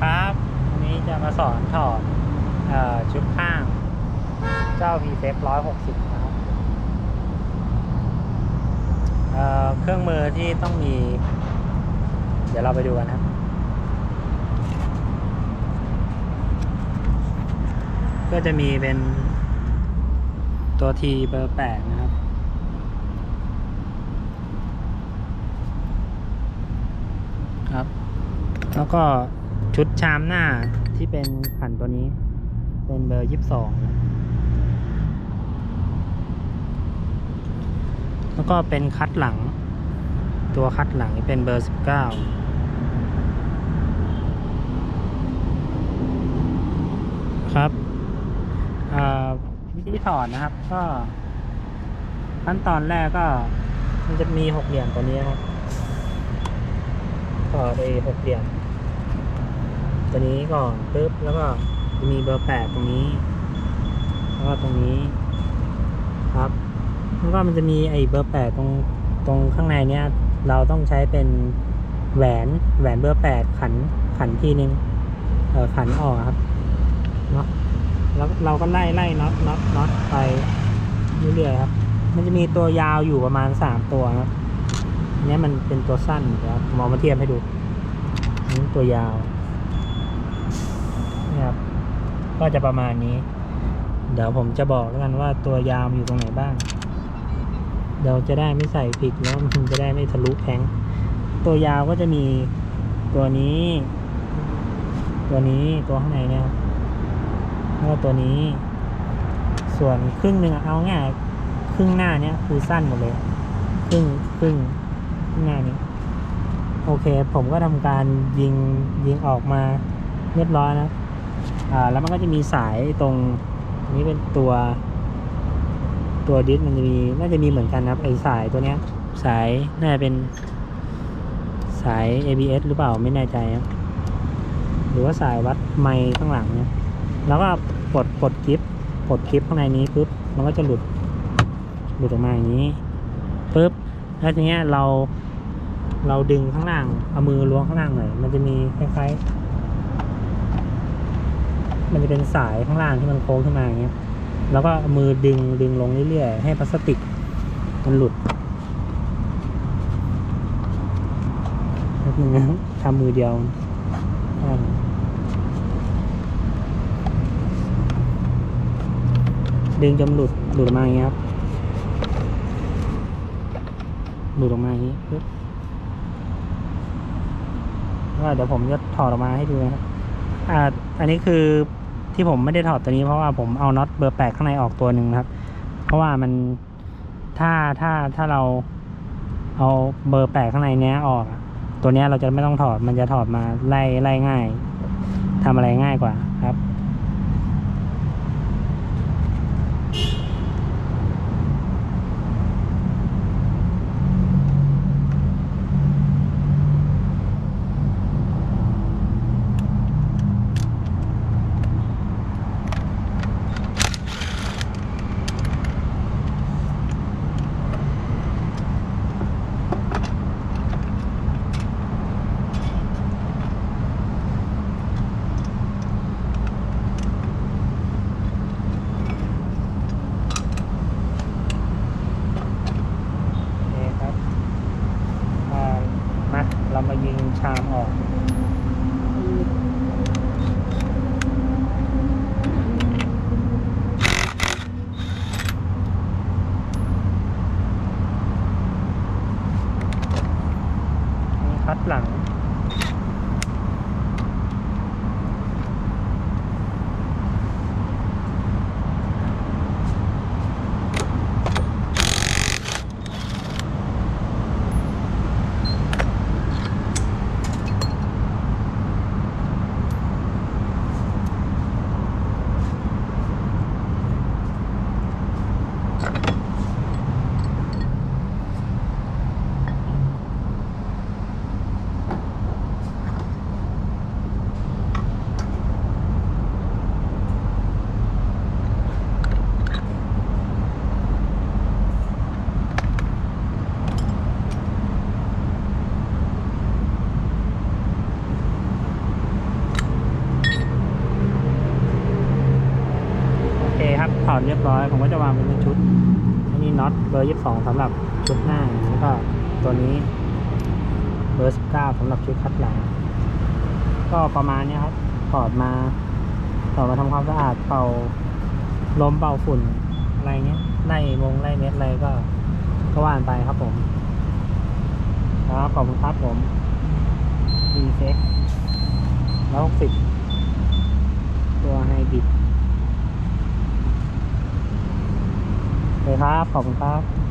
ครับวันนี้จะมาสอนถอดชุดข้าง เจ้า p ีเซฟร้อยหกสิบนะครับเเครื่องมือที่ต้องมี เดี๋ยวเราไปดูกันนะครับก็จะมีเป็นตัวทีเบอร์แปดนะครับครับ แล้วก็ ชุดชามหน้าที่เป็นขันตัวนี้ เป็นเบอร์ยี่สิบสองแล้วก็เป็นคัดหลัง ตัวคัดหลังเป็นเบอร์สิบเก้าครับวิธีถอดนะครับ ก็ขั้นตอนแรกก็ มันจะมีหกเหลี่ยมตัวนี้ครับต่อไปหกเหลี่ยม ตัวนี้ก่อนปึ๊บแล้วก็จะมีเบอร์แปดตรงนี้ แล้วก็ตรงนี้ครับแล้วก็มันจะมีไอ้เบอร์แปดตรงตรงข้างในเนี้ยเราต้องใช้เป็นแหวนแหวนเบอร์แปดขันขันทีนึงเออขันออกครับเนาะแล้วเราก็ไล่ไล่น็อตน็อตน็อตไปเรื่อยๆครับ มันจะมีตัวยาวอยู่ประมาณสามตัวครับอันนี้มันเป็นตัวสั้นนะครับมอามาเทียบให้ดูนนี้ตัวยาว ครับ ก็จะประมาณนี้ เดี๋ยวผมจะบอกแล้วกันว่าตัวยาวมันอยู่ตรงไหนบ้าง เดี๋ยวจะได้ไม่ใส่ผิดแล้วมันจะได้ไม่ทะลุแพงตัวยาวก็จะมีตัวนี้ ตัวนี้ตัวข้างในเนี่ยแล้วก็ตัวนี้ ส่วนครึ่งหนึ่งเอาง่ายครึ่งหน้าเนี้ยคือสั้นหมดเลยครึ่งครึ่งข้างหน้านี้โอเค ผมก็ทำการยิงยิงออกมาเรียบร้อยนะ อ่าแล้วมันก็จะมีสายตรงนี้เป็นตัวตัวดิสมันจะมีน่าจะมีเหมือนกันนะครับไอสายตัวเนี้ย สายน่าจะเป็นสาย ABS หรือเปล่าไม่แน่ใจครับหรือว่าสายวัดไมค์ข้างหลังเนี่ยแล้วก็ปลดปลดคลิปปลดคลิปข้างในนี้ปุ๊บมันก็จะหลุดหลุดออกมาอย่างนี้ปุ๊บแล้วทีเนี้ยเราเราดึงข้างล่างเอามือล้วงข้างล่างหน่อยมันจะมีคล้ายๆ มันจะเป็นสายข้างล่างที่มันโค้งขึ้นมาอย่างเงี้ย แล้วก็มือดึงดึงลงเรื่อยๆ ให้พลาสติกมันหลุดแป๊บนึงนะทำมือเดียวดึงจนหลุดหลุดออกมาอย่างเงี้ยครับหลุดออกมาอย่างนี้ปึ๊บก็เดี๋ยวผมจะถอดออกมาให้ดูนะครับอ่าอันนี้คือ ที่ผมไม่ได้ถอดตัวนี้เพราะว่าผมเอาน็อตเบอร์แปดข้างในออกตัวหนึ่งนะครับ เพราะว่ามันถ้าถ้าถ้าเราเอาเบอร์แปดข้างในเนี้ยออก ตัวเนี้ยเราจะไม่ต้องถอดมันจะถอดมาไล่ไล่ง่ายทำอะไรง่ายกว่าครับ โอเคครับอ่ามาเรามายิง ชามออกมีคัดหลัง โอดเรียบร้อย ผมก็จะวางเป็นชุดอันนี้น็อตเบอร์ 22สำหรับชุดหน้า แล้วก็ตัวนี้เบอร์ 19สำหรับชุดคัดหลัง ก็ประมาณนี้ครับ ถอดมาถอดมาทำความสะอาดเป่าลมเป่าฝุ่นอะไรเงี้ยไล่วงไล่เม็ดอะไรก็ก็ว่านไปครับผมครับขอบคุณครับผมดีเซ็กแล้วสิบตัวไฮบริด เลยครับ ขอบคุณครับ